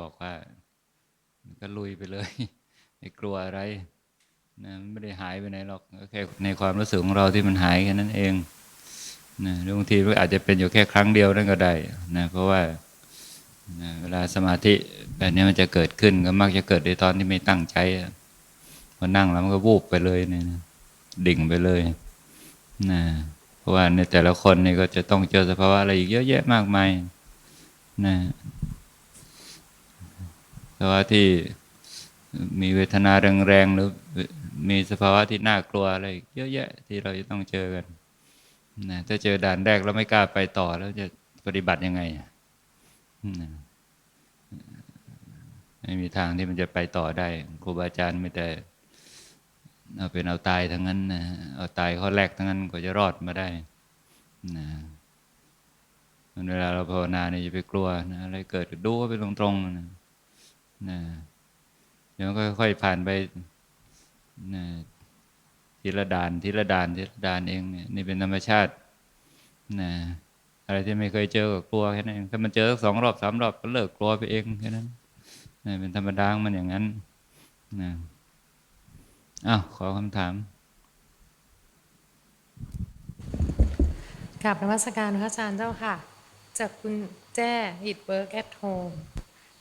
บอกว่า ก็ลุยไปเลยไม่กลัวอะไรนะไม่ได้หายไปไหนหรอกก็แค่ในความรู้สึกของเราที่มันหายแค่นั้นเองนะหรือบางทีมันอาจจะเป็นอยู่แค่ครั้งเดียวนั่นก็ได้นะเพราะว่านะเวลาสมาธิแบบนี้มันจะเกิดขึ้นก็มักจะเกิดในตอนที่ไม่ตั้งใจพอนั่งแล้วมันก็วูบไปเลยเนี่ยดิ่งไปเลยนะเพราะว่าในแต่ละคนนี่ก็จะต้องเจอสภาวะอะไรอีกเยอะแยะมากมายนะ ภาวะที่มีเวทนาแรงๆหรือมีสภาวะที่น่ากลัวอะไรเยอะแยะที่เราจะต้องเจอกันนะถ้าเจอด่านแรกแล้วไม่กล้าไปต่อแล้วจะปฏิบัติยังไงอะนะไม่มีทางที่มันจะไปต่อได้ครูบาอาจารย์ไม่แต่เอาเป็นเอาตายทั้งนั้นนะเอาตายข้อแรกทั้งนั้นกว่าจะรอดมาได้นะมันเวลาเราภาวนาเนี่ยอย่าไปกลัวนะอะไรเกิดก็ดูไปตรงๆนะ นะเดี๋ยวก็ค่อยๆผ่านไปนะทีละด่านทีละด่านทีละด่านเองเนี่ยนี่เป็นธรรมชาตินะอะไรที่ไม่เคยเจอก็กลัวแค่นั้นเองถ้ามันเจอสักสองรอบสามรอบก็เลิกกลัวไปเองแค่นั้นนะเป็นธรรมดาของมันอย่างนั้นนะอ้าวขอคำถามกราบนมัสการพระอาจารย์เจ้าค่ะ จากคุณแจ้อิดเวิร์กแอทโฮม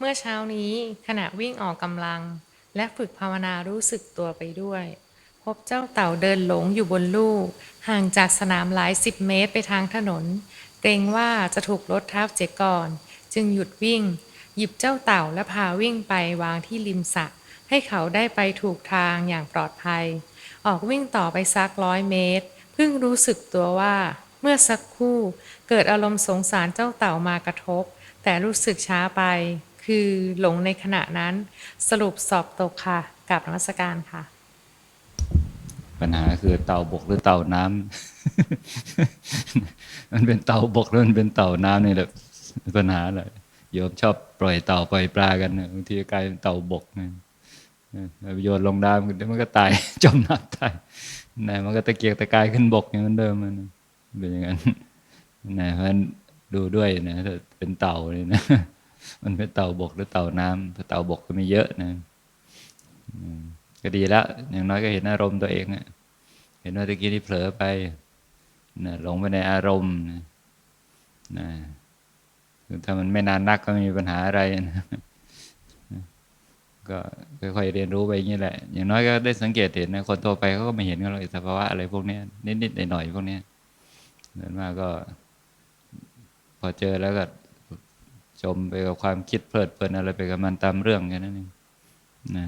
เมื่อเช้านี้ขณะวิ่งออกกำลัง และฝึกภาวนารู้สึกตัวไปด้วย พบเจ้าเต่าเดินหลงอยู่บนลู่ห่างจากสนามหลายสิบเมตรไปทางถนน เกรงว่าจะถูกรถทับเจก่อน จึงหยุดวิ่ง หยิบเจ้าเต่าและพาวิ่งไปวางที่ริมสระให้เขาได้ไปถูกทางอย่างปลอดภัย ออกวิ่งต่อไปสักร้อยเมตร เพิ่งรู้สึกตัวว่า เมื่อสักครู่ เกิดอารมณ์สงสารเจ้าเต่ามากระทบ แต่รู้สึกช้าไป คือหลงในขณะนั้น สรุปสอบตกค่ะกับนมัสการค่ะ ปัญหาคือเต่าบกหรือเต่าน้ำมันเป็นเต่าบกหรือมันเป็นเต่าน้ำนี่แหละปัญหาเลยโยมชอบปล่อยเต่าปล่อยปลากันนะบางทีกลายเป็นเต่าบกนะเอาไปโยนลงน้ำเดี๋ยวมันก็ตายจมน้ำตายนะมันก็ตะเกียกตะกายขึ้นบกอย่างนั้นเดิมมันเป็นอย่างนั้นนะเพราะฉะนั้นดูด้วยนะเป็นเต่าเลยนะ มันเป็นเต่าบกหรือเต่าน้ำถ้าเต่าบกก็มีเยอะนะก็ดีแล้วอย่างน้อยก็เห็นอารมณ์ตัวเองเห็นว่าตะกี้ที่เผลอไปนะหลงไปในอารมณ์นะนะถ้ามันไม่นานนักก็ไม่มีปัญหาอะไรนะก็ค่อยๆเรียนรู้ไปอย่างนี้แหละ อย่างน้อยก็ได้สังเกตเห็นนะคนทั่วไปเขาก็ไม่เห็นกันหรอกสภาวะอะไรพวกนี้นิดๆหน่อยๆพวกนี้ยส่วนมากก็ พอเจอแล้วก็ จมไปกับความคิดเพลิดเพลินอะไรไปกับมันตามเรื่องแค่นั้นเองนะ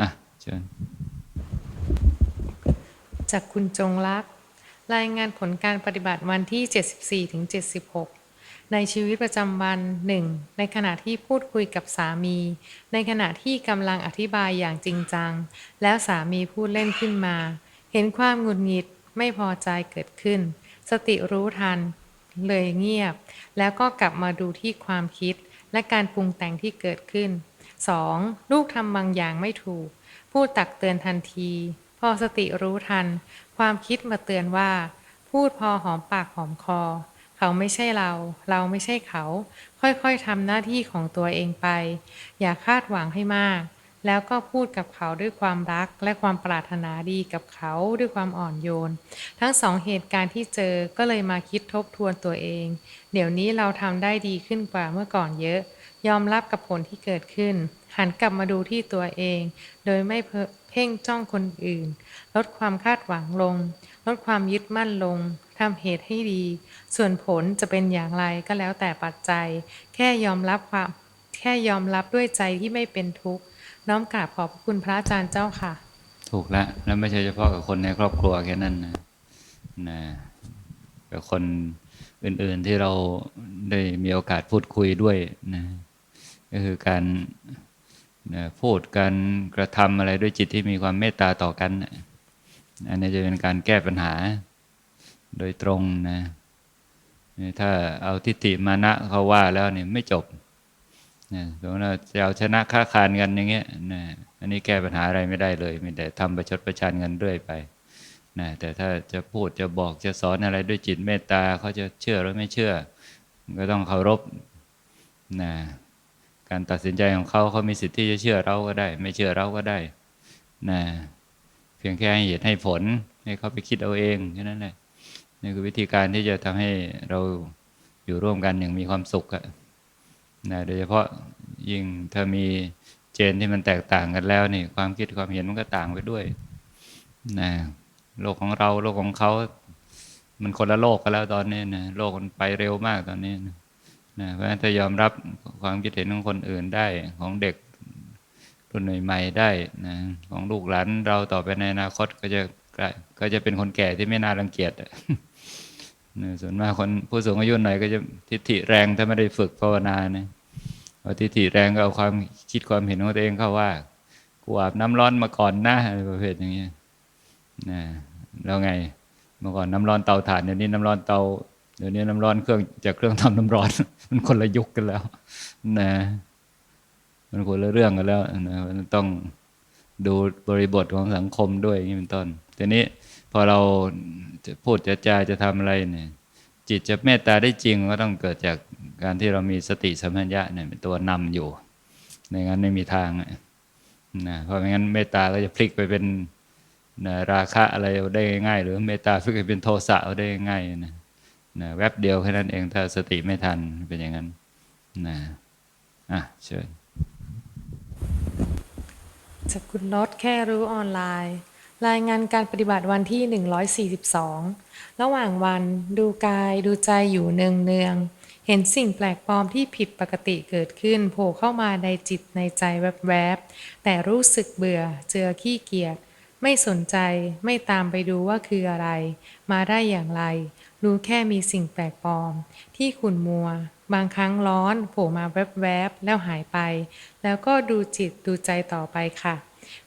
อะเชิญจากคุณจงรัก รายงานผลการปฏิบัติวันที่ 74ถึง76 ในชีวิตประจำวัน 1. ในขณะที่พูดคุยกับสามี ในขณะที่กำลังอธิบายอย่างจริงจัง แล้วสามีพูดเล่นขึ้นมา เห็นความหงุดหงิดไม่พอใจเกิดขึ้น สติรู้ทัน เลยเงียบ แล้วก็กลับมาดูที่ความคิดและการปรุงแต่งที่เกิดขึ้น 2. ลูกทำบางอย่างไม่ถูกพูดตักเตือนทันที พอสติรู้ทัน ความคิดมาเตือนว่า พูดพอหอมปากหอมคอ เขาไม่ใช่เรา เราไม่ใช่เขา ค่อยๆทำหน้าที่ของตัวเองไป อย่าคาดหวังให้มาก แล้วก็พูดกับเขาด้วยความรักและความปรารถนาดีกับเขาด้วยความอ่อนโยน ทั้งสองเหตุการณ์ที่เจอก็เลยมาคิดทบทวนตัวเอง เดี๋ยวนี้เราทำได้ดีขึ้นกว่าเมื่อก่อนเยอะ ยอมรับกับผลที่เกิดขึ้น หันกลับมาดูที่ตัวเอง โดยไม่เพ่งจ้องคนอื่น ลดความคาดหวังลง ลดความยึดมั่นลงทำเหตุให้ดี ส่วนผลจะเป็นอย่างไรก็แล้วแต่ปัจจัย แค่ยอมรับความแค่ยอมรับด้วยใจที่ไม่เป็นทุกข์ น้อมกราบขอบคุณพระอาจารย์เจ้าค่ะ ถูกแล้วแล้วไม่ใช่เฉพาะกับคนในครอบครัวแค่นั้นนะนะกับคนอื่น ๆที่เราได้มีโอกาสพูดคุยด้วยนะก็คือการนะพูดการกระทำอะไรด้วยจิตที่มีความเมตตาต่อกันนะอันนี้จะเป็นการแก้ปัญหาโดยตรงนะถ้าเอาทิฏฐิมานะเขาว่าแล้วเนี่ยไม่จบ นะสมมติเราจะเอาชนะค้าคานกันอย่างเงี้ยนะอันนี้แก้ปัญหาอะไรไม่ได้เลยมีแต่ทำประชดประชันกันเรื่อยไปนะแต่ถ้าจะพูดจะบอกจะสอนอะไรด้วยจิตเมตตาเขาจะเชื่อหรือไม่เชื่อ ก็ต้องเคารพนะการตัดสินใจของเขาเขามีสิทธิ์ที่จะเชื่อเราก็ได้ ไม่เชื่อเราก็ได้นะเพียงแค่ให้เหตุให้ผลให้เขาไปคิดเอาเองแค่นั้นแหละนี่คือวิธีการที่จะทำให้เราอยู่ร่วมกันอย่างมีความสุขอะ นะโดยเฉพาะยิ่งถ้ามีเจนที่มันแตกต่างกันแล้วนี่ความคิดความเห็นมันก็ต่างไปด้วยนะโลกของเราโลกของเขา มันคนละโลกกันแล้วตอนนี้นะโลกมันไปเร็วมากตอนนี้นะนะเพราะฉะนั้นถ้ายอมรับความคิดเห็นของคนอื่นได้ของเด็กรุ่นใหม่ๆได้นะของลูกหลานเราต่อไปในอนาคตก็จะก็จะเป็นคนแก่ที่ไม่น่ารังเกียจ ส่วนมากคนผู้สูงอายุหน่อยก็จะทิฏฐิแรงถ้าไม่ได้ฝึกภาวนานะพอทิฏฐิแรงก็เอาความคิดความเห็นของตัวเองเข้าว่ากูอาบน้ำร้อนมาก่อนนะอะไรประเภทอย่างเงี้ยนะแล้วไงเมื่อก่อนน้ำร้อนเตาถ่านเดี๋ยวนี้น้ำร้อนเตาเดี๋ยวนี้น้ำร้อนเครื่องจากเครื่องทำน้ำร้อน มันคนละยุคกันแล้ว นะ มันคนละเรื่องกันแล้วนะมันต้อง ดูบริบทของสังคมด้วยอย่างนี้เป็นต้นทีนี้พอเราจะพูดจะจาจะทำอะไรเนี่ย จิตจะเมตตาได้จริงก็ต้องเกิดจากการที่เรามีสติสัมปชัญญะเนี่ยเป็นตัวนำอยู่ในงั้นไม่มีทางนะเพราะไม่งั้นเมตตาก็จะพลิกไปเป็นนะราคะอะไรได้ง่ายๆหรือเมตตาพลิกไปเป็นโทสะได้ง่ายนะนะแวบเดียวแค่นั้นเองถ้าสติไม่ทันเป็นอย่างนั้นนะอะเชิญ จากคุณน็อตแค่รู้ออนไลน์ รายงานการปฏิบัติวันที่ 142 ระหว่างวันดูกายดูใจอยู่เนืองเนืองๆเห็นสิ่งแปลกปลอมที่ผิดปกติเกิดขึ้น โผล่เข้ามาในจิตในใจแวบๆ แต่รู้สึกเบื่อเจอขี้เกียจไม่สนใจไม่ตามไปดูว่าคืออะไร มาได้อย่างไร รู้แค่มีสิ่งแปลกปลอม ที่ขุ่นมัว บางครั้งร้อนโผล่มาแวบๆแล้วหายไป แล้วก็ดูจิตดูใจต่อไปค่ะ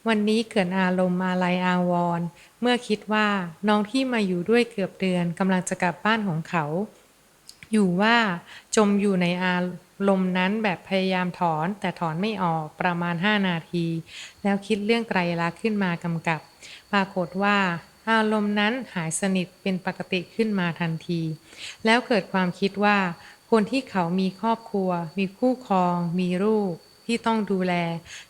วันนี้เกิดอารมณ์อาลัยอาวรณ์เมื่อคิดว่าน้องที่มาอยู่ด้วยเกือบเดือนกำลังจะกลับบ้านของเขา อยู่ว่าจมอยู่ในอารมณ์นั้นแบบพยายามถอนแต่ถอนไม่ออกประมาณ 5 นาที แล้วคิดเรื่องไตรลักษณ์ขึ้นมากำกับ ปรากฏว่าอารมณ์นั้นหายสนิทเป็นปกติขึ้นมาทันที แล้วเกิดความคิดว่า คนที่เขามีครอบครัว มีคู่ครอง มีลูกที่ต้องดูแล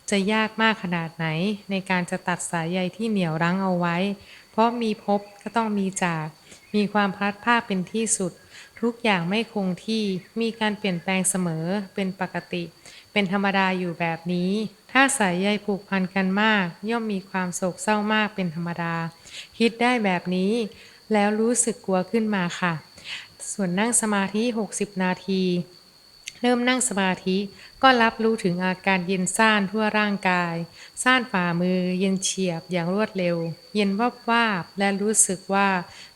จะยากมากขนาดไหน ในการจะตัดสายใยที่เหนี่ยวรั้งเอาไว้ เพราะมีพบก็ต้องมีจาก มีความพลัดพรากเป็นที่สุด ทุกอย่างไม่คงที่มีการเปลี่ยนแปลงเสมอเป็นปกติ เป็นธรรมดาอยู่แบบนี้ ถ้าสายใยผูกพันกันมาก ย่อมมีความโศกเศร้ามากเป็นธรรมดา คิดได้แบบนี้ แล้วรู้สึกกลัวขึ้นมาค่ะ ส่วนนั่งสมาธิ 60 นาที เริ่มนั่งสมาธิก็รับรู้ถึงอาการเย็นซ่านทั่วร่างกาย ซ่านฝ่ามือ เย็นเฉียบอย่างรวดเร็ว เย็นวับวาบและรู้สึกว่า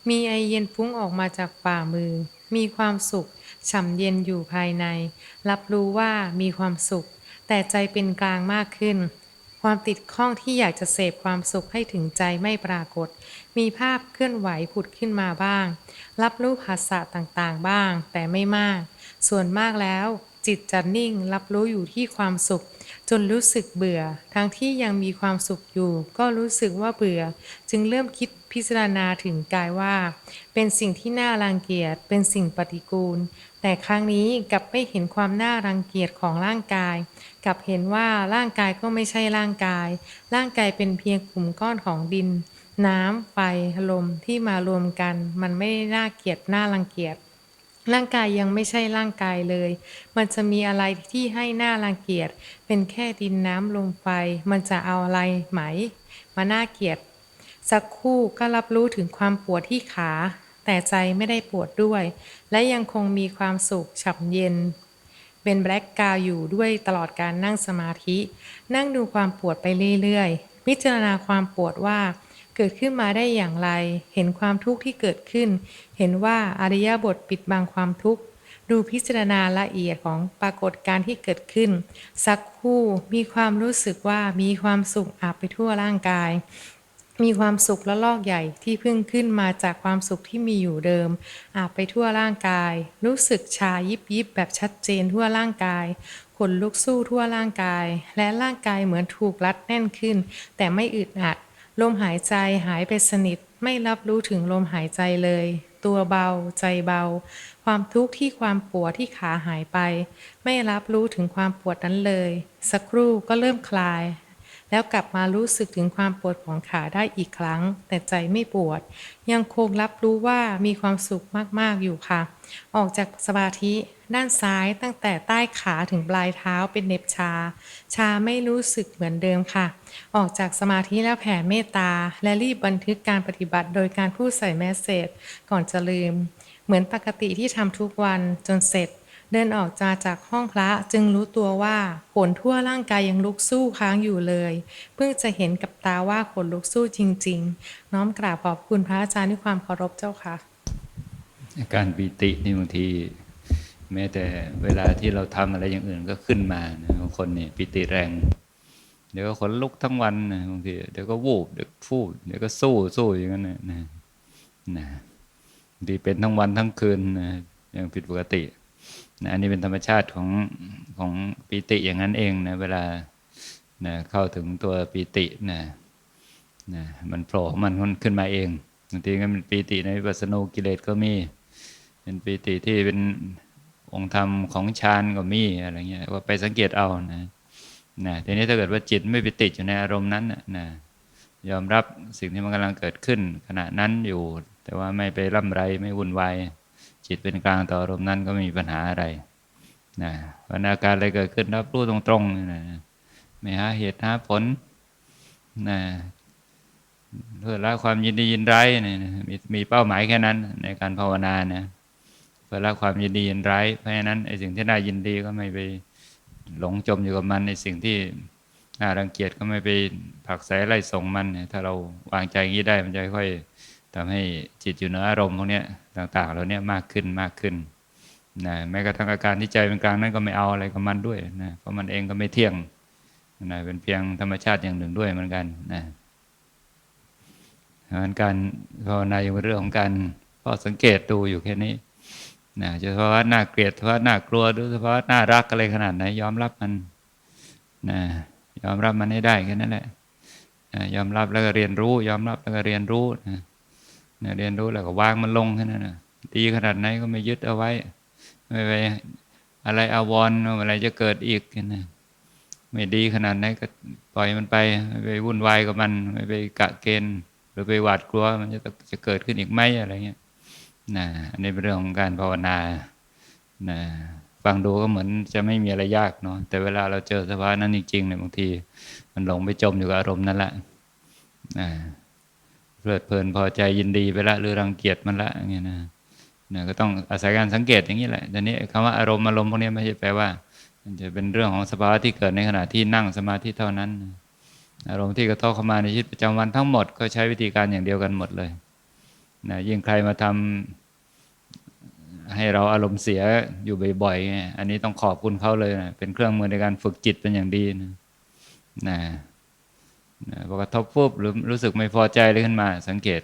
มีไอเย็นฟุ้งออกมาจากฝ่ามือ มีความสุขฉ่ำเย็นอยู่ภายใน รับรู้ว่ามีความสุข แต่ใจเป็นกลางมากขึ้น ความติดข้องที่อยากจะเสพความสุขให้ถึงใจไม่ปรากฏ มีภาพเคลื่อนไหวผุดขึ้นมาบ้าง รับรู้ภาษาต่างๆบ้าง แต่ไม่มาก ส่วนมากแล้วจิตจะนิ่งรับรู้อยู่ที่ความสุข จนรู้สึกเบื่อ ทั้งที่ยังมีความสุขอยู่ ก็รู้สึกว่าเบื่อ จึงเริ่มคิดพิจารณาถึงกายว่า เป็นสิ่งที่น่ารังเกียจเป็นสิ่งปฏิกูล แต่ครั้งนี้กลับไม่เห็นความน่ารังเกียจของร่างกาย กลับเห็นว่าร่างกายก็ไม่ใช่ร่างกาย ร่างกายเป็นเพียงกลุ่มก้อนของดิน น้ำไฟลมที่มารวมกัน มันไม่ได้น่าเกลียดน่ารังเกียจร่างกายยังไม่ใช่ร่างกายเลย มันจะมีอะไรที่ให้หน้ารังเกียจ เป็นแค่ดินน้ำลมไฟ มันจะเอาอะไรไหม มาน่าเกลียดสักครู่ก็รับรู้ถึงความปวดที่ขา แต่ใจไม่ได้ปวดด้วย และยังคงมีความสุขฉ่ำเย็น เป็นแบล็กกาวอยู่ด้วยตลอดการนั่งสมาธิ นั่งดูความปวดไปเรื่อยๆ พิจารณาความปวดว่าเกิดขึ้นมาได้อย่างไร เห็นความทุกข์ที่เกิดขึ้น เห็นว่าอริยบทปิดบังความทุกข์ ดูพิจารณาละเอียดของปรากฏการที่เกิดขึ้น สักคู่มีความรู้สึกว่ามีความสุขอาบไปทั่วร่างกาย มีความสุขและลอกใหญ่ที่เพิ่งขึ้นมาจากความสุขที่มีอยู่เดิม อาบไปทั่วร่างกาย รู้สึกชายิบยิบแบบชัดเจนทั่วร่างกายขนลุกสู้ทั่วร่างกาย และร่างกายเหมือนถูกรัดแน่นขึ้น แต่ไม่อึดอัด ลมหายใจหายไปสนิท ไม่รับรู้ถึงลมหายใจเลย ตัวเบา ใจเบา ความทุกข์ที่ความปวดที่ขาหายไป ไม่รับรู้ถึงความปวดนั้นเลย สักครู่ก็เริ่มคลาย แล้วกลับมารู้สึกถึงความปวดของขาได้อีกครั้ง แต่ใจไม่ปวด ยังคงรับรู้ว่ามีความสุขมากๆอยู่ค่ะ ออกจากสมาธิด้านซ้ายตั้งแต่ใต้ขาถึงปลายเท้าเป็นเน็บชา ชาไม่รู้สึกเหมือนเดิมค่ะ ออกจากสมาธิแล้วแผ่เมตตา และรีบบันทึกการปฏิบัติโดยการพูดใส่แมสเซจก่อนจะลืม เหมือนปกติที่ทำทุกวันจนเสร็จ เดินออกจากจากห้องพระจึงรู้ตัวว่าขนทั่วร่างกายยังลุกสู้ค้างอยู่เลย เพิ่งจะเห็นกับตาว่าขนลุกสู้จริง ๆ น้อมกราบขอบคุณพระอาจารย์ด้วยความเคารพเจ้าค่ะ อาการปีตินี่บางที แม้แต่เวลาที่เราทำอะไรอย่างอื่นก็ขึ้นมานะบางคนเนี่ยปีติแรง เดี๋ยวก็ขนลุกทั้งวันนะบางทีเดี๋ยวก็วูบเดี๋ยวก็ฟูดเดี๋ยวก็สู้สู้อย่างนั้นนะนะนะบางทีเป็นทั้งวันทั้งคืนนะอย่างผิดปกติ นะอันนี้เป็นธรรมชาติของของปีติอย่างนั้นเองนะเวลานะเข้าถึงตัวปีตินะนะมันโผล่มันขึ้นมาเองบางทีก็เป็นปีติในวิปัสสนูกิเลสก็มี เป็นปีติที่เป็นองค์ธรรมของฌานก็มีอะไรเงี้ยว่าไปสังเกตเอานะนะทีนี้ถ้าเกิดว่าจิตไม่ไปติดอยู่ในอารมณ์นั้นนะนะยอมรับสิ่งที่มันกำลังเกิดขึ้นขณะนั้นอยู่ แต่ว่าไม่ไปร่ำไรไม่วุ่นวาย จิตเป็นกลางต่ออารมณ์นั้นก็ไม่มีปัญหาอะไรนะวันอาการอะไรเกิดขึ้นรับรู้ตรงๆนะไม่หาเหตุหาผลนะเพื่อละความยินดียินร้ายเนี่ยนะมีมีเป้าหมายแค่นั้น ในการภาวนานะเพื่อละความยินดียินร้ายเพราะฉะนั้นไอ้สิ่งที่น่ายินดีก็ไม่ไปหลงจมอยู่กับมันในสิ่งที่น่ารังเกียจก็ไม่ไปผลักไสไล่ส่งมันเนี่ยถ้าเราวางใจอย่างนี้ได้มันจะค่อย ทำให้จิตอยู่เหนืออารมณ์พวกนี้ต่างๆเราเนี้ยมากขึ้นมากขึ้นนะแม้กระทั่งอาการที่ใจเป็นกลางนั้นก็ไม่เอาอะไรกับมันด้วยนะเพราะมันเองก็ไม่เที่ยงนะเป็นเพียงธรรมชาติอย่างหนึ่งด้วยเหมือนกันนะงานการภาวนาอยู่เป็นเรื่องของการเฝ้าสังเกตดูอยู่แค่นี้นะจะภาวะน่าเกลียดภาวะน่ากลัวหรือภาวะน่ารักอะไรขนาดไหนยอมรับมันนะยอมรับมันให้ได้แค่นั้นแหละนะยอมรับแล้วก็เรียนรู้ ยอมรับแล้วก็เรียนรู้นะ นะเรียนรู้แล้วก็วางมันลงแค่นั้นนะดีขนาดไหนก็ไม่ยึดเอาไว้ ไม่ไปอะไรอาวรอะไรจะเกิดอีกนะไม่ดีขนาดไหนก็ปล่อยมันไปไม่ไปวุ่นวายกับมัน ไม่ไปกะเกณฑ์หรือไปหวาดกลัวมันจะจะเกิดขึ้นอีกไหมอะไรเงี้ยนะอันนี้เป็นเรื่องของการภาวนานะฟังดูก็เหมือนจะไม่มีอะไรยากเนาะแต่เวลาเราเจอสภาวะนั้นจริงๆเนี่ยบางที มันหลงไปจมอยู่กับอารมณ์นั่นแหละนะ เพลิดเพลินพอใจยินดีไปละหรือรังเกียจมันละอย่างเงี้ยนะนะก็ต้องอาศัยการสังเกตอย่างนี้แหละแต่นี้คำว่าอารมณ์อารมณ์พวกนี้ไม่ใช่แปลว่า มันจะเป็นเรื่องของสภาวะที่เกิดในขณะที่นั่งสมาธิเท่านั้น อารมณ์ที่กระทบเข้ามาในชีวิตประจำวันทั้งหมดก็ใช้วิธีการอย่างเดียวกันหมดเลยนะยิ่งใครมาทำให้เราอารมณ์เสียอยู่บ่อยๆ อันนี้ต้องขอบคุณเขาเลยนะเป็นเครื่องมือในการฝึกจิตเป็นอย่างดีนะนะ นะพอกระทบปุ๊บหรือรู้สึกไม่พอใจเลยขึ้นมา สังเกต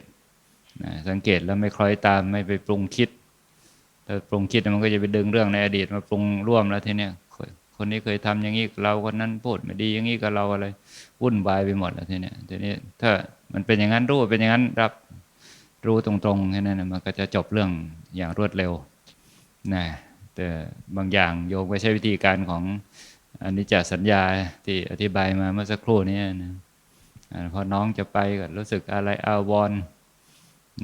นะสังเกตแล้วไม่คล้อยตามไม่ไปปรุงคิดถ้าปรุงคิดมันก็จะไปดึงเรื่องในอดีตมาปรุงร่วมแล้วทีเนี้ยคนนี้เคยทำอย่างนี้เราคนนั้นพูดไม่ดีอย่างนี้กับเราอะไรวุ่นวายไปหมดแล้วทีเนี้ยทีนี้ถ้ามันเป็นอย่างนั้นรู้เป็นอย่างนั้นรับรู้ตรงๆแค่นั้นมันก็จะจบเรื่องอย่างรวดเร็วนะแต่บางอย่างโยมก็ใช้วิธีการของอนิจจสัญญาที่อธิบายมาเมื่อสักครู่นี้นะ พอน้องจะไปก็รู้สึกอะไรอาวรณ์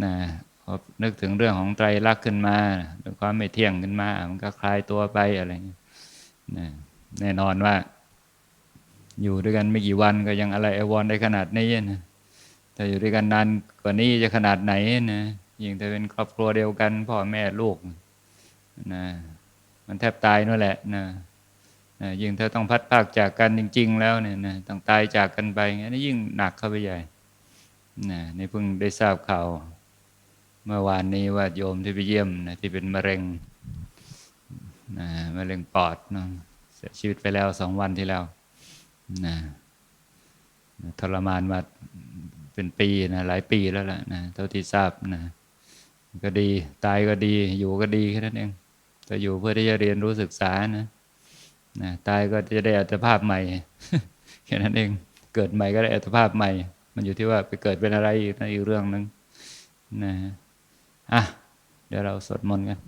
นะพอนึกถึงเรื่องของไตรลักษณ์ขึ้นมาหรือความไม่เที่ยงขึ้นมา มันก็คลายตัวไปอะไรอย่างเงี้ยนะแน่นอนว่า อยู่ด้วยกันไม่กี่วันก็ยังอะไรไอวอนได้ขนาดนี้นะถ้าอยู่ด้วยกันนานกว่านี้จะขนาดไหนนะยิ่งถ้าเป็นครอบครัวเดียวกันพ่อแม่ลูกนะมันแทบตายนั่นแหละนะ ยิ่งถ้าต้องพัดพากจากกันจริง ๆ แล้วเนี่ยนะต้องตายจากกันไปงั้นยิ่งหนักเข้าไปใหญ่นะในเพิ่งได้ทราบข่าวเมื่อวานนี้ว่าโยมที่ไปเยี่ยมนะที่เป็นมะเร็งนะมะเร็งปอดเนาะเสียชีวิตไปแล้วสองวันที่แล้วนะทรมานมาเป็นปีนะหลายปีแล้วล่ะนะเท่าที่ทราบนะก็ดี ตายก็ดีอยู่ก็ดีแค่นั้นเองแต่อยู่เพื่อที่จะเรียนรู้ศึกษานะ นะตายก็จะได้อัตภาพใหม่แค่นั้นเองเกิดใหม่ก็ได้อัตภาพใหม่ มันอยู่ที่ว่าไปเกิดเป็นอะไรอีกนั่นอีกเรื่องหนึ่งนะอะเดี๋ยวเราสวดมนต์กัน